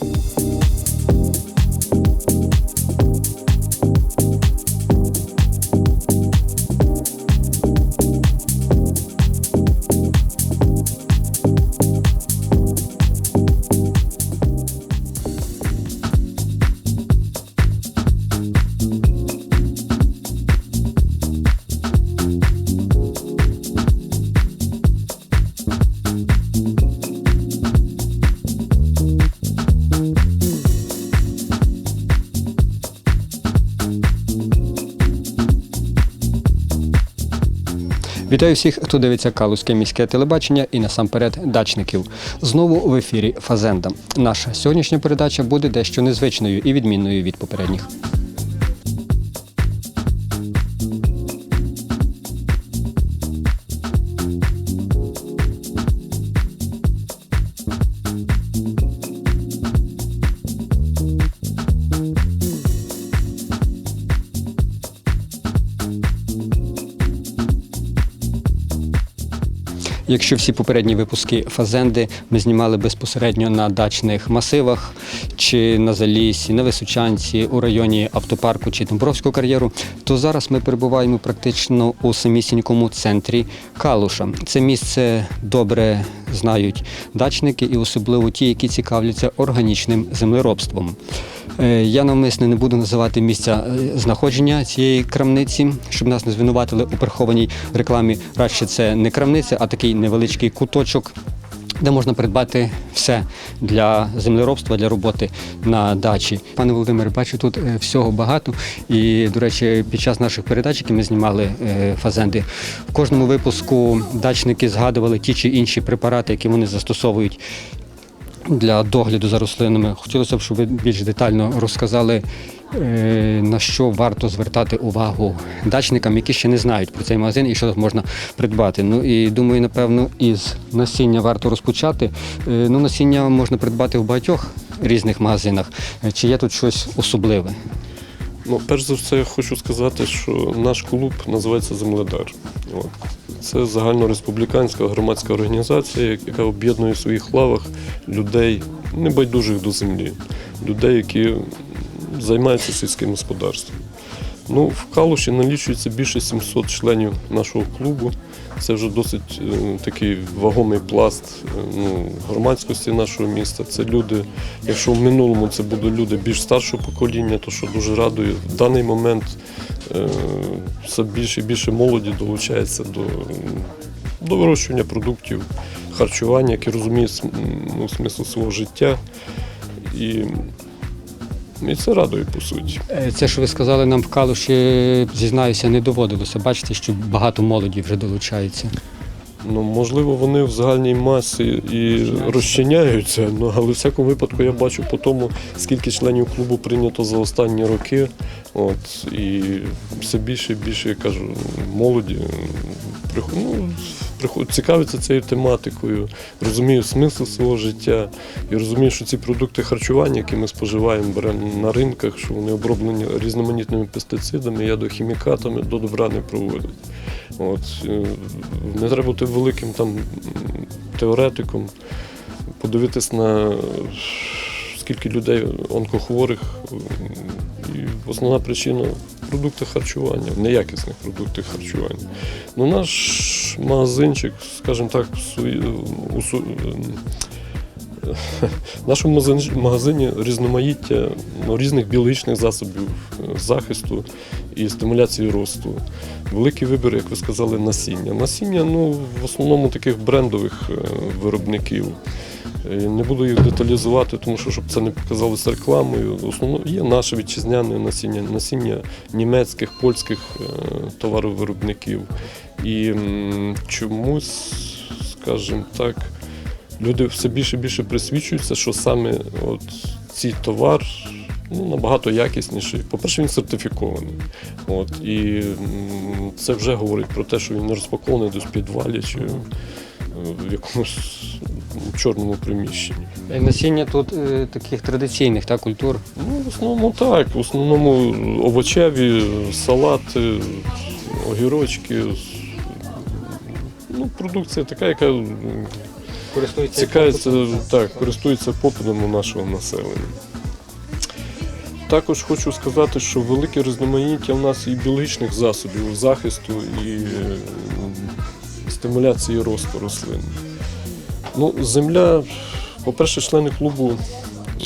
Peace. Вітаю всіх, хто дивиться Калузьке міське телебачення і насамперед дачників. Знову в ефірі Фазенда. Наша сьогоднішня передача буде дещо незвичною і відмінною від попередніх. Якщо всі попередні випуски Фазенди ми знімали безпосередньо на дачних масивах, чи на Залісі, на Височанці, у районі автопарку чи Домбровського кар'єру, то зараз ми перебуваємо практично у самісінькому центрі Калуша. Це місце добре знають дачники і особливо ті, які цікавляться органічним землеробством. Е, Я навмисне не буду називати місця е, знаходження цієї крамниці, щоб нас не звинуватили у прихованій рекламі. Радше це не крамниця, а такий невеличкий куточок. Де можна придбати все для землеробства, для роботи на дачі. Пане Володимире, бачу тут е, всього багато. І, до речі, під час наших передач, які ми знімали фазенди, в кожному випуску дачники згадували ті чи інші препарати, які вони застосовують для догляду за рослинами. Хотілося б, щоб ви більш детально розказали, е, на що варто звертати увагу дачникам, які ще не знають про цей магазин і що можна придбати. Ну і думаю, напевно, із насіння варто розпочати. Е, Ну, насіння можна придбати в багатьох різних магазинах. Е, Чи є тут щось особливе? Ну, перш за все, я хочу сказати, що наш клуб називається Земледар. Це загальнореспубліканська громадська організація, яка об'єднує в своїх лавах людей небайдужих до землі, людей, які займаються сільським господарством. Ну, в Калуші налічується більше 700 членів нашого клубу. Це вже досить е, такий вагомий пласт е, ну, громадськості нашого міста. Це люди, якщо в минулому це були люди більш старшого покоління, то що дуже радує, в даний момент е, все більше і більше молоді долучається до, до вирощування продуктів харчування, які розуміють ну, смисл свого життя. І, і це радує по суті. Е, Це, що ви сказали, нам в Калуші, зізнаюся, не доводилося. Бачите, що багато молоді вже долучається. Ну, можливо, вони в загальній масі і розчиняються, ну, але в всякому випадку я бачу по тому, скільки членів клубу прийнято за останні роки. От, і все більше і більше, я кажу, молоді ну, цікавиться цією тематикою, розуміють смисл свого життя і розуміють, що ці продукти харчування, які ми споживаємо, беремо на ринках, що вони оброблені різноманітними пестицидами, ядохімікатами, до добра не проводять. От, е, не треба бути великим там теоретиком, подивитись на скільки людей онкохворих. І основна причина продукти харчування, неякісних продуктів харчування. Ну, наш магазинчик, скажімо так, у в нашому магазин- магазині різноманіття ну, різних біологічних засобів е, захисту і стимуляції росту. Великий вибір, як ви сказали, насіння. Насіння ну, в основному таких брендових е, виробників. Е, Не буду їх деталізувати, тому що щоб це не показалося рекламою. В основному є наше вітчизняне насіння, насіння німецьких, польських е, товаровиробників. І чомусь, скажімо так, люди все більше і більше присвідчуються, що саме от цей товар ну, набагато якісніший. По-перше, він сертифікований. От, і це вже говорить про те, що він не розпакований десь в підвалі чи в якомусь чорному приміщенні. Е, Насіння тут е, таких традиційних та, культур. Ну, в основному так. В основному овочеві, салати, огірочки. Ну, продукція така, яка користується цікавиться, так, користується попитом у нашого населення. Також хочу сказати, що велике різноманіття в нас і біологічних засобів захисту і е, стимуляції росту рослин. Ну, земля, по-перше, члени клубу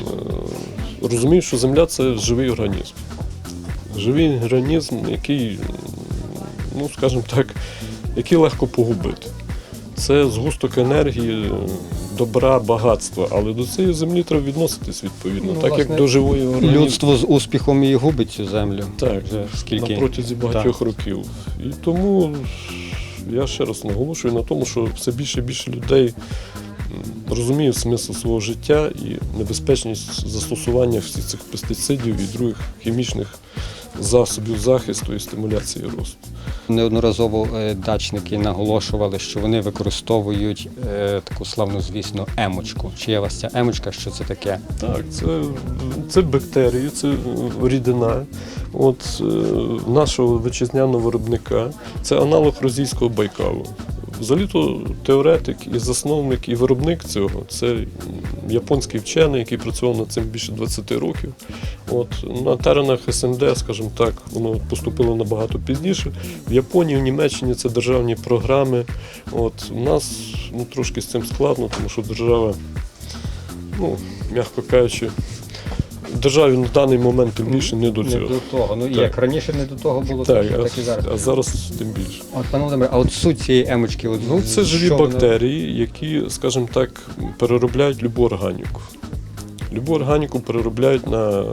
е, розуміють, що земля це живий організм. Живий організм, який, ну, скажімо так, який легко погубити. Це згусток енергії, добра, багатства. Але до цієї землі треба відноситись відповідно, Ну, так власне, як до живої організму. Людство з успіхом і губить цю землю. Так, скільки на протязі багатьох років. І тому я ще раз наголошую на тому, що все більше і більше людей м, розуміють смисл свого життя і небезпечність застосування всіх цих пестицидів і других хімічних засобів захисту і стимуляції росту. Неодноразово е, дачники наголошували, що вони використовують е, таку славну, звісно, емочку. Чи є у вас ця емочка? Що це таке? Так, це, це бактерії, це е, рідина от, е, нашого витчизняного виробника. Це аналог російського байкалу. Взагалі-то теоретик і засновник, і виробник цього це японський вчений, який працював над цим більше 20 років. От, на теренах СНД, скажімо так, воно поступило набагато пізніше. В Японії, в Німеччині це державні програми. От, у нас ну, трошки з цим складно, тому що держава ну, м'яко кажучи, державі на даний момент тим більше не до Не цього. до того. Ну Так. як раніше не до того було, Так, так, а, так і зараз. а зараз тим більше. От, пане Володимире, а от суть цієї емочки, от, Ну, це живі вона- бактерії, які, скажімо так, переробляють любу органіку. Любу органіку переробляють на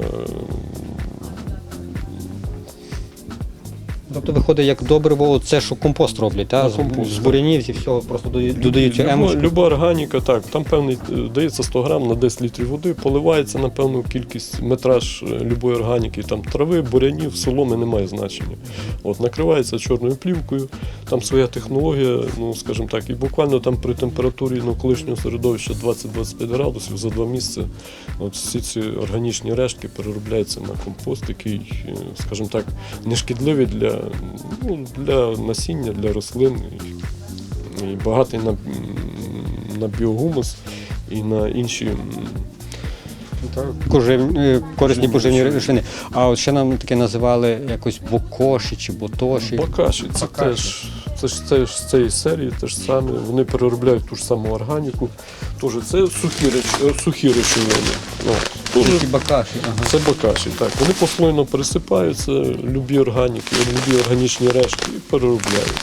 Тобто виходить як добриво, це що компост роблять, та? На з- компост, з бурянів і всього, просто додають- емочку. люба органіка, так, там певний е, дається 100 грам на 10 літрів води, поливається на певну кількість метраж е, любої органіки, там трави, бурянів, соломи немає значення. От, накривається чорною плівкою, там своя технологія, ну скажімо так, і буквально там при температурі ну, колишнього середовища 20-25 градусів за два місяці от всі ці органічні рештки переробляються на компост, який, е, скажімо так, нешкідливий для, ну, для насіння, для рослин. І, і багатий на, на біогумус і на інші. м, Пожив... е, корисні Поживні речовини. речовини. А от ще нам таке називали якось бокоші чи ботоші. Бакаші, це Бакаші. теж це ж це ж з цієї серії, те ж саме. Вони переробляють ту ж саму органіку. Тож це сухі, реч- е, сухі речовини. Ну, дуже бакаші. Ага. Це бакаші, так. Вони послойно пересипаються, любі органіки, любі органічні рештки і переробляють.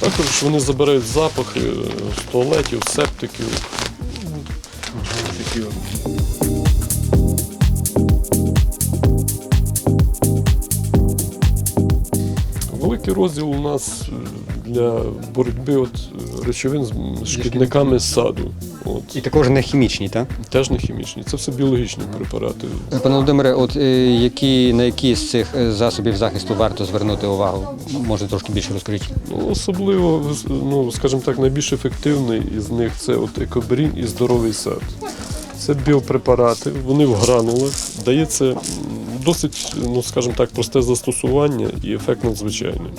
Також вони забирають запахи е, з туалетів, септиків. Великий розділ у нас е, для боротьби от е, речовин з шкідниками з саду. От. І також не хімічні, так? Теж не хімічні, це все біологічні препарати. Пане Володимире, от е, які, на які з цих е, засобів захисту варто звернути увагу? Може трошки більше розкажіть. Ну, особливо, ну, скажімо так, найбільш ефективний із них це от екоберін і здоровий сад. Це біопрепарати, вони в гранулах, дається м, досить, ну скажімо так, просте застосування і ефект надзвичайний.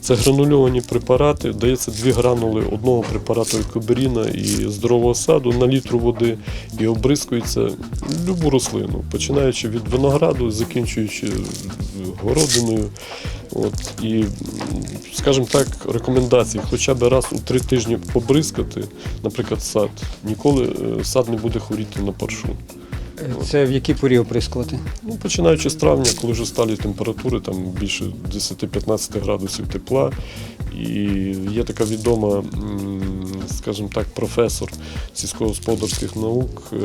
Це гранульовані препарати, дається дві гранули одного препарату екоберіна і здорового саду на літру води і обрискується любу рослину, починаючи від винограду, закінчуючи городиною. От, і, скажімо так, рекомендації хоча б раз у три тижні побризкати, наприклад, сад. Ніколи е, сад не буде хворіти на паршу. Це в якій порі оприскувати? Ну, починаючи з травня, коли вже сталі температури, там більше 10-15 градусів тепла. І є така відома, скажімо так, професор сільськогосподарських наук е,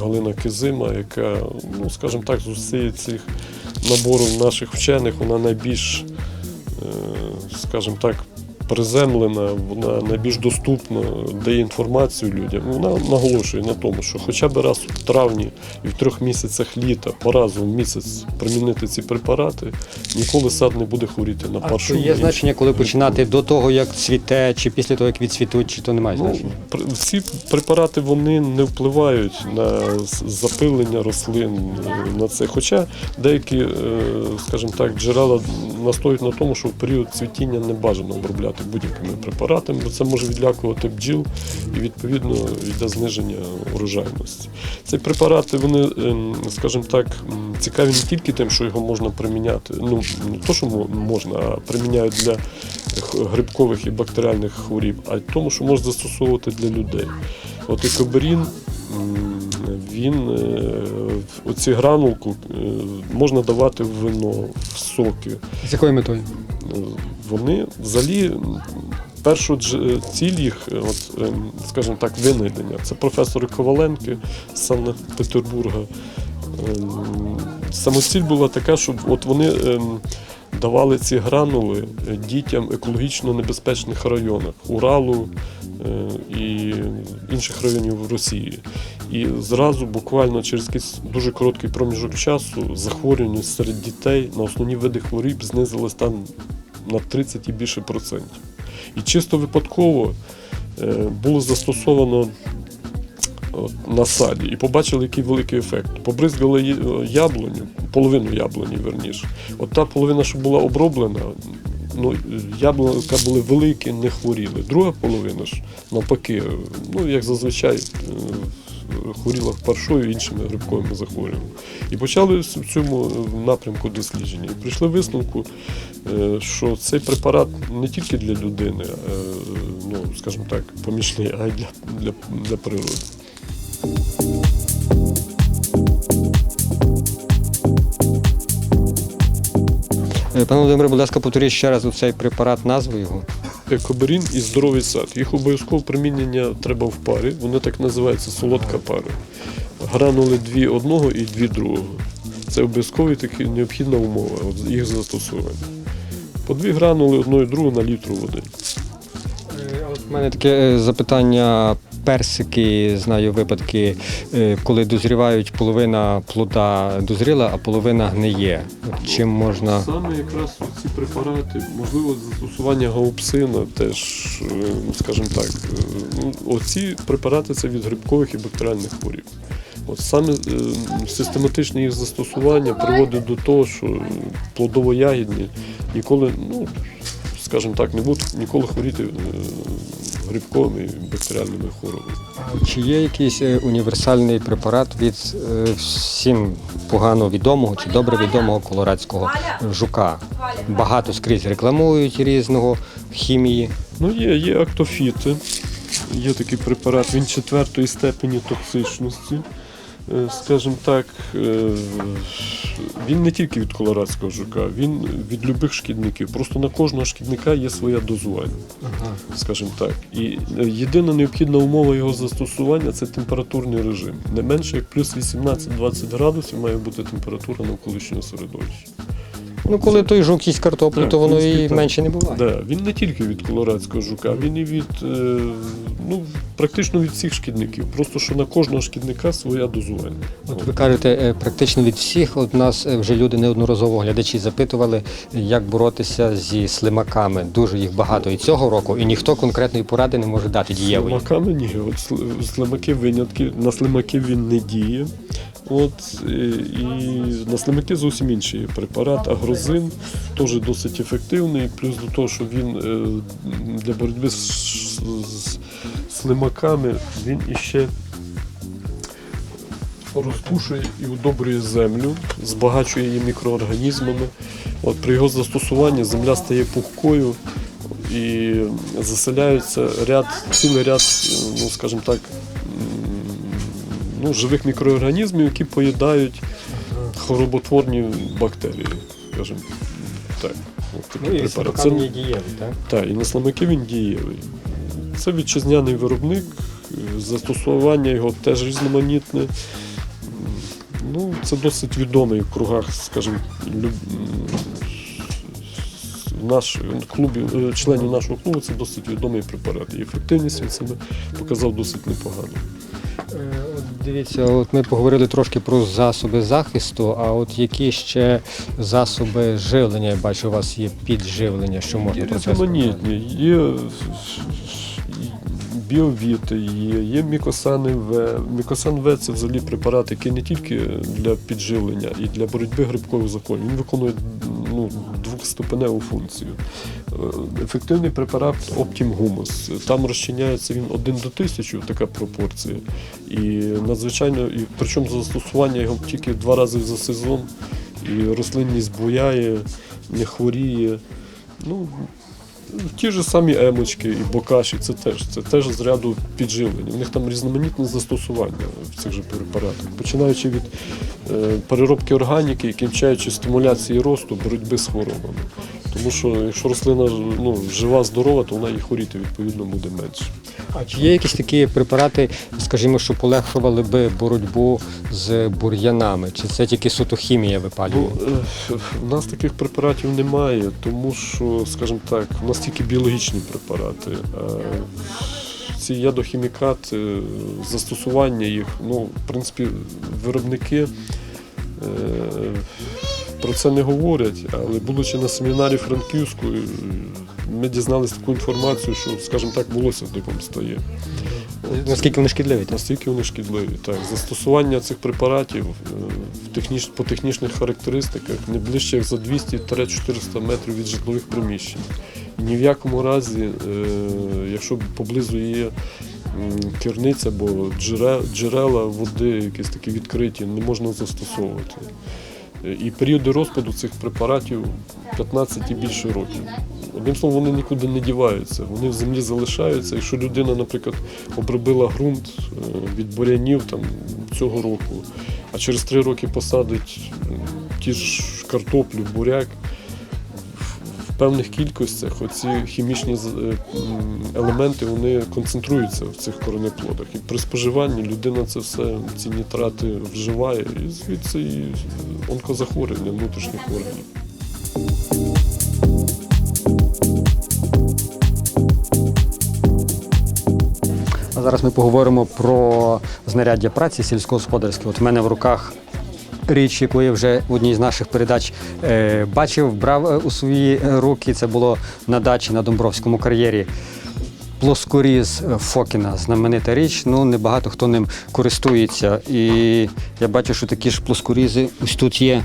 Галина Кизима, яка, ну, скажімо так, з усіх цих набору наших вчених, вона найбільш, е, скажімо так, приземлена, вона найбільш доступна, дає інформацію людям. Вона наголошує на тому, що хоча б раз у травні і в трьох місяцях літа по разу в місяць примінити ці препарати, ніколи сад не буде хворіти на то є значення, коли починати до того, як цвіте, чи після того, як відцвітуть, чи то немає Ну, значення? пр- ці препарати вони не впливають на запилення рослин е, на це. Хоча деякі, е, скажімо так, джерела настоюють на тому, що в період цвітіння не бажано обробляти будь-якими препаратами, бо це може відлякувати бджіл і відповідно йде зниження урожайності. Ці препарати, вони, ем, скажімо так, цікаві не тільки тим, що його можна приміняти, ну не то, що можна, а приміняють для грибкових і бактеріальних хворіб, а й тому, що можна застосовувати для людей. От екоберін, м, він е, оці гранулку е, можна давати в вино, в соки. З якою метою? Е, Вони взагалі першу ціль їх, е, от, ем, скажімо так, винайдення. Це професори Коваленки з Санкт-Петербурга. Ем, Самоціль була така, щоб от вони ем, давали ці гранули е, дітям екологічно небезпечних районах Уралу е, і інших районів Росії. І зразу, буквально через якийсь дуже короткий проміжок часу, захворюваність серед дітей на основні види хворіб знизилась там на 30 і більше процентів. І чисто випадково е, було застосовано на саді і побачили, який великий ефект. Побризгали яблуню, половину яблуні, верніше. От та половина, що була оброблена, ну, яблука були великі, не хворіли. Друга половина ж, навпаки, ну, як зазвичай, е, хворіла паршою іншими грибковими захворюваннями. І почали в цьому напрямку дослідження. І прийшли висновку, е, що цей препарат не тільки для людини, е, ну, скажімо так, помічний, а й для, для, для природи. Е, Пане Володимире, будь ласка, повторіть ще раз цей препарат, назву його. Екоберін і здоровий сад. Їх обов'язково примінення треба в парі. Вони так називаються солодка пара. Гранули дві одного і дві другого. Це обов'язково така необхідна умова їх застосування. По дві гранули одну і другу на літру води. У мене таке е, запитання. Персики, знаю випадки, е, коли дозрівають, половина плода дозріла, а половина гниє. Чим можна. Саме якраз ці препарати, можливо, застосування гаупсина теж, е, скажімо так, е, ну, оці препарати це від грибкових і бактеріальних хворіб. От саме систематичне їх застосування приводить до того, що плодово-ягідні ніколи, ну, скажімо так, не будуть ніколи хворіти е, грибковими і бактеріальними хворобами. Чи є якийсь е, універсальний препарат від е, всім погано відомого чи добре відомого колорадського жука? Багато скрізь рекламують різного хімії. Ну, є, є актофіти, є такий препарат, він четвертої степені токсичності. Е, Скажімо так, е, він не тільки від колорадського жука, він від любих шкідників. Просто на кожного шкідника є своя дозування, скажімо так. І е, єдина необхідна умова його застосування це температурний режим. Не менше як плюс 18-20 градусів має бути температура навколишнього середовища. Ну, коли той жук їсть картоплю, то воно і менше не буває. Да, він не тільки від колорадського жука, він і від е, ну, практично від всіх шкідників. Просто що на кожного шкідника своє дозування. От ви кажете, е, практично від всіх от нас е, вже люди неодноразово глядачі запитували, як боротися зі слимаками. Дуже їх багато і цього року, і ніхто конкретної поради не може дати дієвої. Слимаками ні. От сл- слимаки винятки. На слимаків він не діє. От, е, і на зовсім інший препарат, агрозин, теж досить ефективний, плюс до того, що він е, для боротьби з, слимаками він іще розпушує і удобрює землю, збагачує її мікроорганізмами. От при його застосуванні земля стає пухкою і заселяються ряд, цілий ряд, ну скажімо так, ну, живих мікроорганізмів, які поїдають хвороботворні бактерії, скажімо так. Такий препарат. Це- дієвий, так? так, і на слимаки він дієвий. Це вітчизняний виробник, е, застосування його теж різноманітне. Ну, це досить відомий в кругах, скажімо, люб... наш клубів, е, членів нашого клубу це досить відомий препарат. І ефективність він себе показав досить непогано. Дивіться, от ми поговорили трошки про засоби захисту, а от які ще засоби живлення, я бачу, у вас є підживлення, що можна про це різноманітні, є біовіти, є, є мікосани В. Мікосан В це взагалі препарат, який не тільки для підживлення і для боротьби грибкових захворювань. Він виконує ну, ступеневу функцію. Е, Ефективний препарат Optim Humus. Там розчиняється він 1 до 1000, така пропорція. І надзвичайно, і причому застосування його тільки два рази за сезон. І рослинність буяє, не хворіє. Ну, Ті ж самі емочки і бокаші, це теж, це теж з ряду підживлення. У них там різноманітне застосування в цих же препаратах, починаючи від е, переробки органіки і кінчаючи стимуляції росту, боротьби з хворобами. Тому що якщо рослина ну, жива, здорова, то вона і хворіти відповідно буде менше. А чи є якісь такі препарати, скажімо, що полегшували би боротьбу з бур'янами? Чи це тільки суто хімія випалює? Ну, е, в нас таких препаратів немає, тому що, скажімо так, в нас тільки біологічні препарати. Ці ядохімікати, застосування їх, ну, в принципі, виробники. е, Про це не говорять, але будучи на семінарі Франківську, е, ми дізналися таку інформацію, що, скажімо так, волосся диком стає. Наскільки вони шкідливі? так? Настільки вони шкідливі. Так, застосування цих препаратів е, в техніч... по технічних характеристиках не ближче як за 200-400 метрів від житлових приміщень. Ні в якому разі, е, якщо поблизу є керниця або джерела води, якісь такі відкриті, не можна застосовувати. І періоди розпаду цих препаратів 15 і більше років. Одним словом, вони нікуди не діваються, вони в землі залишаються. Якщо людина, наприклад, обробила ґрунт е, від бурянів там, цього року, а через три роки посадить ті ж картоплю, буряк, певних кількостях оці хімічні е, елементи вони концентруються в цих коренеплодах. І при споживанні людина це все, ці нітрати вживає, і звідси і онкозахворювання внутрішніх органів. Зараз ми поговоримо про знаряддя праці сільськогосподарське. От в мене в руках річ, яку я вже в одній з наших передач е, бачив, брав е, у свої руки. Це було на дачі на Домбровському кар'єрі. Плоскоріз е, Фокіна, знаменита річ. Ну, небагато хто ним користується. І я бачу, що такі ж плоскорізи ось тут є.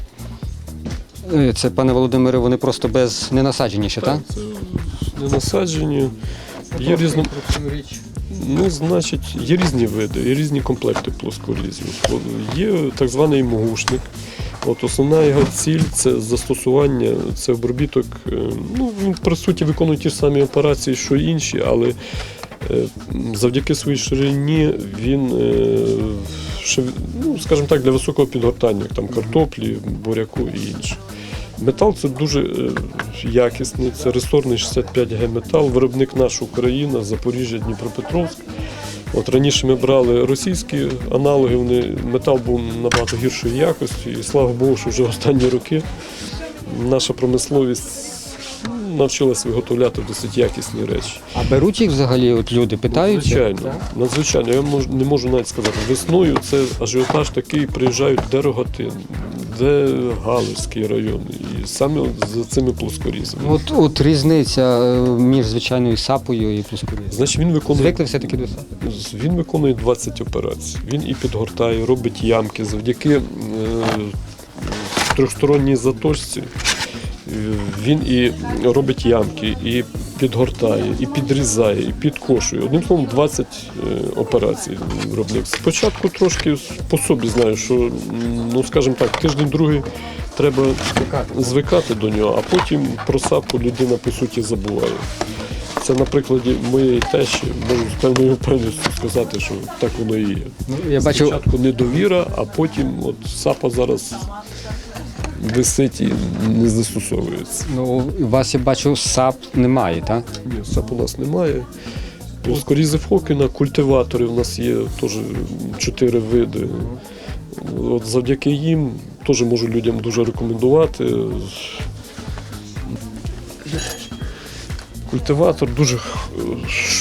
Е, Це, пане Володимире, вони просто без не насаджені ще, так? Це не насаджені. Є різно... Ну, значить, є різні види, є різні комплекти плоскорізів. Є так званий могушник. От основна його ціль це застосування, це обробіток. е, Ну, він по суті виконує ті ж самі операції, що й інші, але е, завдяки своїй ширині він, е, ну, скажімо так, для високого підгортання, як там картоплі, буряку і інше. Метал це дуже е, якісний, це ресорний 65Г метал, виробник наша Україна, Запоріжжя, Дніпропетровськ. От раніше ми брали російські аналоги, вони, метал був набагато гіршої якості, і слава Богу, що вже останні роки наша промисловість ну, навчилася виготовляти досить якісні речі. А беруть їх взагалі от люди, питаються? Надзвичайно, надзвичайно. Я мож- не можу навіть сказати. Весною це ажіотаж такий, приїжджають де Рогатин, де Галицький район, і саме за цими плоскорізами. От, от різниця е, між звичайною сапою і плоскорізом. Значить, він виконує Звикли все-таки до сапи? Він виконує 20 операцій. Він і підгортає, робить ямки завдяки е, трьохсторонній заточці. Він і робить ямки, і підгортає, і підрізає, і підкошує. Одним словом, 20 е, операцій виробник. Спочатку трошки по собі знаю, що ну скажімо так, тиждень-другий треба звикати до нього, а потім про сапу людина по суті забуває. Це на прикладі моєї тещі можу з певною впевненістю сказати, що так воно і є. Ну, я бачу, Спочатку недовіра, а потім от сапа зараз висить і не застосовується. ну, у вас я бачу, сап немає, так? Ні, сап у нас немає. Плоскорізи Фокіна, культиватори в нас є теж чотири види. От завдяки їм теж можу людям дуже рекомендувати. Культиватор дуже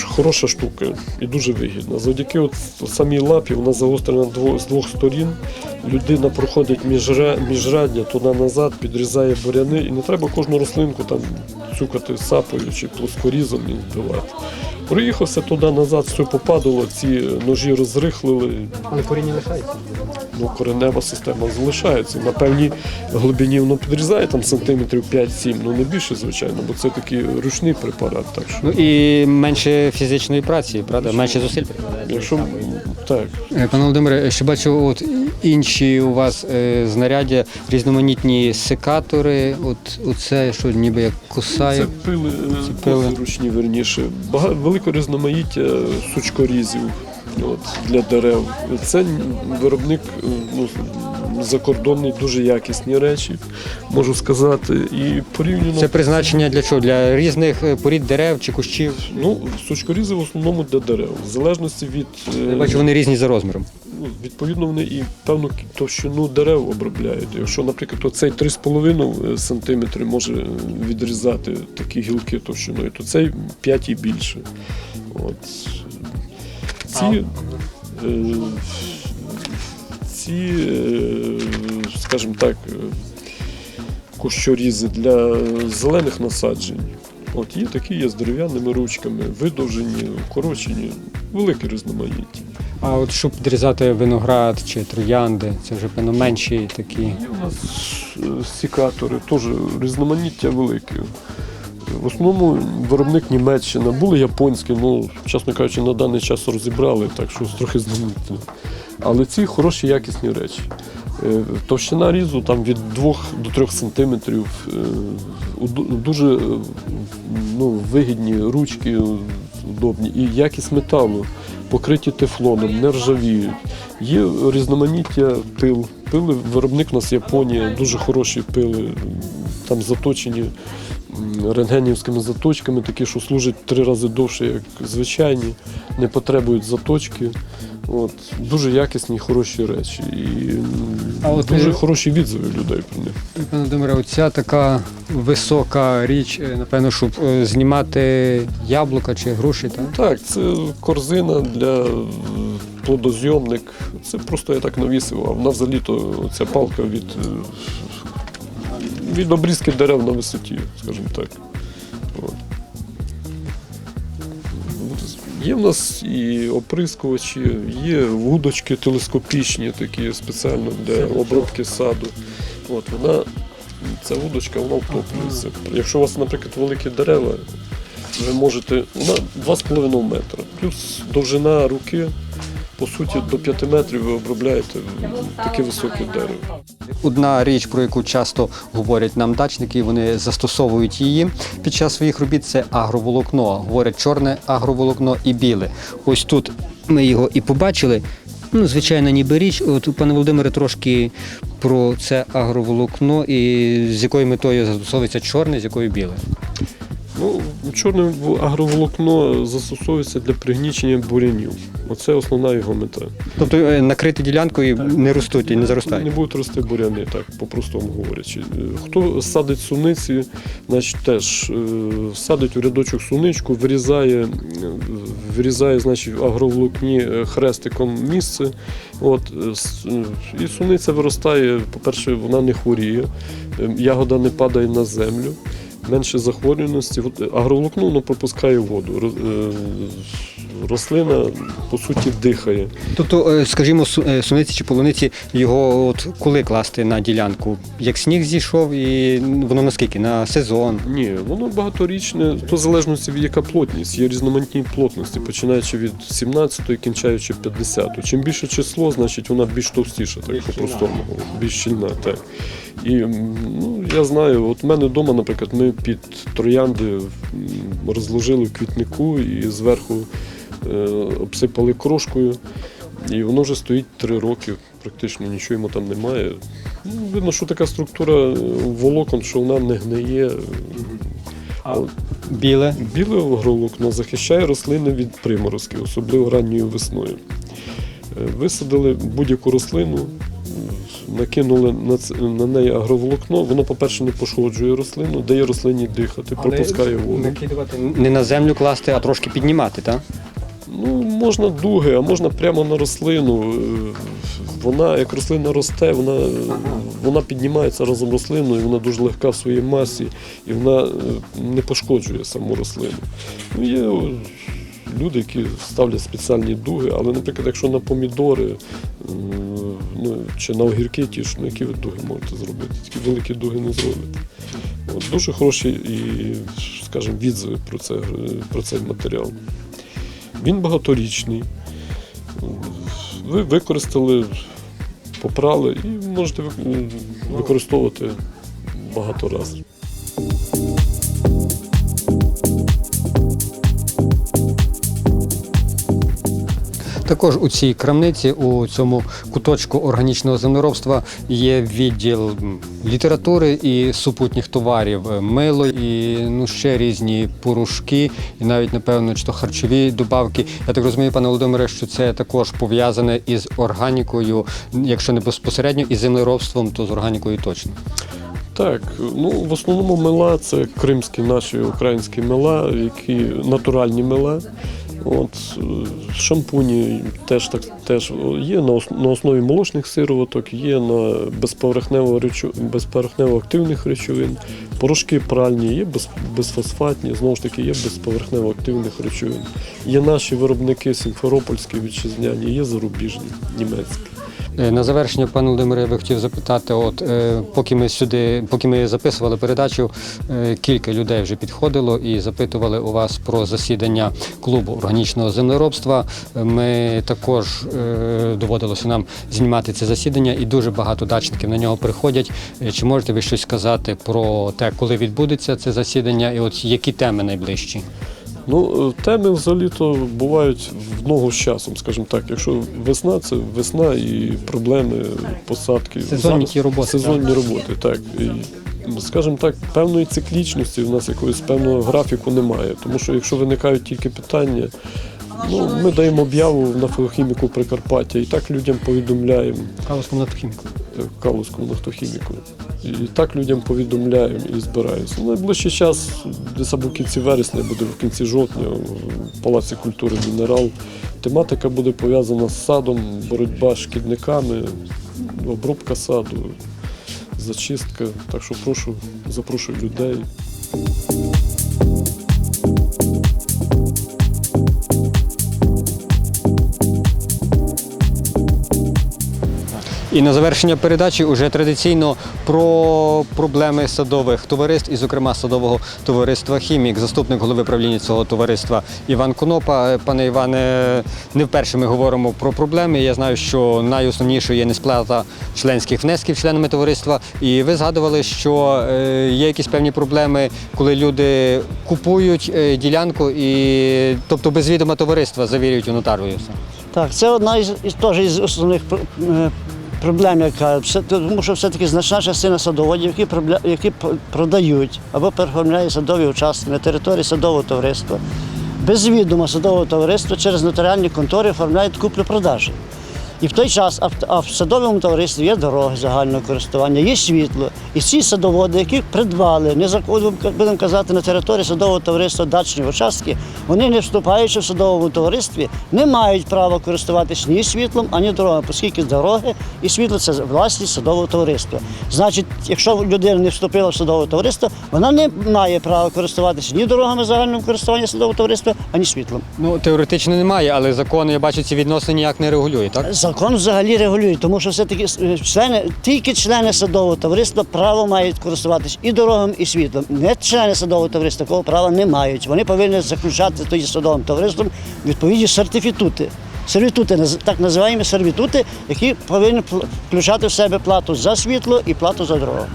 хороша штука і дуже вигідна. Завдяки от самій лапі вона загострена з двох сторін. Людина проходить міжра- туди-назад, підрізає буряни, і не треба кожну рослинку там цюкати сапою чи плоскорізом і вбивати. Проїхався туди-назад, все попадало, ці ножі розрихлили. Але коріння лишається. Ну, коренева система залишається. На певній глибині воно підрізає там сантиметрів 5-7, ну не більше, звичайно, бо це такий ручний препарат. Так що, Ну і менше фізичної праці, правда? Менше зусиль прикладається. якщо так, Е, Пане Володимире, ще бачу, от інші у вас е, знаряддя, різноманітні секатори. От оце, що ніби як кусає. Це пили, Це це пили. ручні верніше. Бага, велике різноманіття сучкорізів от, для дерев. Це виробник е, ну, закордонний, дуже якісні речі, можу сказати. І порівняно Це призначення для чого? Для різних е, порід дерев чи кущів. ну, сучкорізи в основному для дерев. В залежності від е, Я бачу, вони різні за розміром. Ну, відповідно, вони і певну товщину дерев обробляють. Якщо, наприклад, оцей 3,5 см може відрізати такі гілки товщиною, то цей 5 і більше. От. Ці, е, ці е, скажімо так, е, кущорізи для зелених насаджень. От є такі є з дерев'яними ручками, видовжені, укорочені, велике різноманіття. А от щоб підрізати виноград чи троянди, це вже певно менші такі. Є у нас сікатори, теж різноманіття велике. В основному виробник Німеччина, були японські, ну, чесно кажучи, на даний час розібрали, так що трохи знамениті. Але ці хороші якісні речі. Е, Товщина різу там від 2 до 3 сантиметрів. е, Дуже е, ну, вигідні ручки, удобні. І якість металу, покриті тефлоном, не ржавіють. Є різноманіття пил. Пили виробник у нас Японія, дуже хороші пили, там заточені рентгенівськими заточками, такі, що служать три рази довше, як звичайні, не потребують заточки. От, дуже якісні, хороші речі. І м, А дуже е, хороші відзиви людей про них. Пане Володимире, оця така висока річ, е, напевно, щоб е, знімати яблука чи груші, так? Так, це корзина для плодозйомник. Це просто я так навісив, а вона взагалі то ця палка від, від обрізки дерев на висоті, скажімо так. От. Є в нас і оприскувачі, є вудочки телескопічні, такі спеціально для обробки саду. От вона, ця вудочка вона втоплюється. Якщо у вас, наприклад, великі дерева, ви можете. Вона 2,5 метра. Плюс довжина руки, по суті, до 5 метрів ви обробляєте таке високе дерево. Одна річ, про яку часто говорять нам дачники, вони застосовують її під час своїх робіт, це агроволокно. Говорять чорне агроволокно і біле. Ось тут ми його і побачили. Ну, звичайно, ніби річ. От пане Володимире, трошки про це агроволокно і з якою метою застосовується чорне, з якою біле. Ну, чорне агроволокно застосовується для пригнічення бурянів. Оце основна його мета. Тобто е, накрити ділянку і не ростуть і не Не будуть рости буряни, так по-простому говорячи. Е, Хто садить суниці, значить теж е, садить у рядочок суничку, вирізає, вирізає значить, агроволокні е, хрестиком місце. От, і суниця виростає, по-перше, вона не хворіє, е, ягода не падає на землю. Менше захворюваності. Е, Агроволокно воно пропускає воду. Е, Рослина, по суті, дихає. Тобто, е, скажімо, су- суниці чи полуниці його от коли класти на ділянку? Як сніг зійшов, і воно наскільки? На сезон. Ні, воно багаторічне, то в залежності від яка плотність. Є різноманітні плотності, починаючи від 17 і кінчаючи 50. Чим більше число, значить вона більш товстіша, так по-простому, більш щільна. Так. І ну, я знаю, от в мене вдома, наприклад, ми під троянди розложили в квітнику і зверху е, обсипали крошкою. І воно вже стоїть три роки, практично нічого йому там немає. Ну, видно, що така структура е, волокон, що вона не гниє. А біле. Біле агроволокно захищає рослини від приморозків, особливо ранньою весною. Е, Висадили будь-яку рослину, накинули на, на неї агроволокно, воно, по-перше, не пошкоджує рослину, дає рослині дихати, пропускає воду. Накидувати не на землю класти, а трошки піднімати, так? Ну, можна дуги, а можна прямо на рослину. Вона, як рослина росте, вона, вона піднімається разом з рослиною, вона дуже легка в своїй масі і вона е, не пошкоджує саму рослину. Ну, є люди, які ставлять спеціальні дуги, але, наприклад, якщо на помідори ну, чи на огірки ті ж, ну, які ви дуги можете зробити? Такі великі дуги не зробите. От, дуже хороші і, скажімо, відзиви про, це, про цей матеріал. Він багаторічний. Ви використали, попрали і можете використовувати багато разів. Також у цій крамниці, у цьому куточку органічного землеробства є відділ літератури і супутніх товарів, е, мило і ну ще різні порошки, і навіть напевно чи то харчові добавки. Я так розумію, пане Володимире, що це також пов'язане із органікою, якщо не безпосередньо із землеробством, то з органікою точно. Так, ну в основному мила це кримські наші українські мила, які натуральні мила. От шампуні теж так теж є на, на основі молочних сироваток, є на безповерхнево речу, безповерхнево активних речовин. Порошки пральні, є без, безфосфатні, знову ж таки, є безповерхнево активних речовин. Є наші виробники сімферопольські вітчизняні, є зарубіжні, німецькі. Е, На завершення, пане Володимире, я би хотів запитати: от е, поки ми сюди, поки ми записували передачу, е, кілька людей вже підходило і запитували у вас про засідання клубу органічного землеробства. Ми також доводилося нам знімати це засідання, і дуже багато дачників на нього приходять. Чи можете ви щось сказати про те, коли відбудеться це засідання, і от які теми найближчі? Ну, е, теми взагалі-то бувають в ногу з часом, скажімо так. Якщо весна, це весна і проблеми посадки. Сезонні Зараз роботи, Сезонні роботи, так. І, скажімо так, певної циклічності в нас якогось певного графіку немає. Тому що якщо виникають тільки питання, ну, ми даємо об'яву на феохіміку Прикарпаття і так людям повідомляємо. Калуському нафтохіміку. Калузькому нафтохіміку. І так людям повідомляємо і збираюся. Ну, найближчий час, десь або в кінці вересня, буде в кінці жовтня в Палаці культури Мінерал. Тематика буде пов'язана з садом, боротьба з шкідниками, обробка саду, зачистка. Так що прошу, запрошую людей. І на завершення передачі уже традиційно про проблеми садових товариств, і, зокрема, садового товариства Хімік, заступник голови правління цього товариства Іван Конопа. Е, Пане Іване, не вперше ми говоримо про проблеми. Я знаю, що найосновнішою є несплата членських внесків членами товариства. І ви згадували, що е, є якісь певні проблеми, коли люди купують е, ділянку і, тобто, без відома товариства завірюють у нотаріуса. Так, це одна із, теж із основних про- е, проблем, яка тому що все-таки значна частина садоводів, які, які продають або переформляють садові участки на території садового товариства, без відома садового товариства через нотаріальні контори оформляють куплю-продажі. І в той час а в, садовому товаристві є дороги загального користування, є світло. І ці садоводи, які придбали незаконно, будемо казати, на території садового товариства дачні участки, вони не вступаючи в садовому товаристві, не мають права користуватись ні світлом, ані дорогами, оскільки дороги і світло це власність садового товариства. Значить, якщо людина не вступила в садове товариство, вона не має права користуватися ні дорогами загального користування садового товариства, ані світлом. Ну, теоретично немає, але закон, я бачу, ці відносини ніяк не регулює, так? Закон взагалі регулює, тому що все-таки е, члени, тільки члени садового товариства право мають користуватись і дорогами, і світлом. Не члени садового товариства такого права не мають. Вони повинні заключати тоді садовим товариством відповідні сертифітути. Сервітути, так називаємо сервітути, які повинні включати в себе плату за світло і плату за дорогу.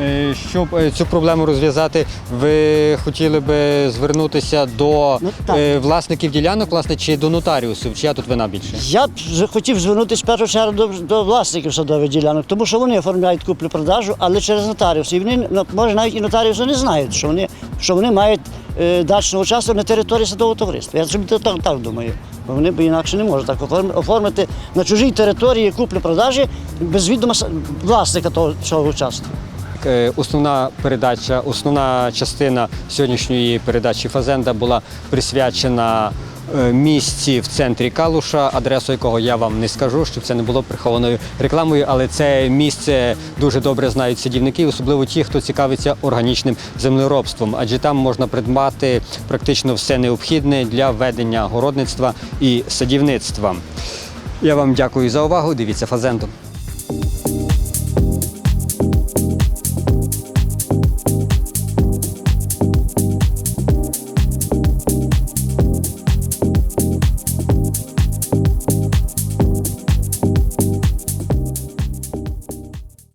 Е, Щоб е, цю проблему розв'язати, ви хотіли би звернутися до Ну, е, власників ділянок, власне, чи до нотаріусів? Чия тут вина більше? Я б хотів звернутися в першу чергу до, до власників садових ділянок, тому що вони оформляють куплю-продажу, але через нотаріус. І вони ну, може навіть і нотаріуси не знають, що вони, що вони мають е, дачну участок на території садового товариства. Я собі так, так думаю. Бо вони б інакше не можуть так оформити на чужій території куплю-продажі без відома власника того цього участку. Е, Основна передача, основна частина сьогоднішньої передачі Фазенда була присвячена е, місці в центрі Калуша, адресу якого я вам не скажу, щоб це не було прихованою рекламою, але це місце дуже добре знають садівники, особливо ті, хто цікавиться органічним землеробством, адже там можна придбати практично все необхідне для ведення городництва і садівництва. Я вам дякую за увагу. Дивіться фазенду.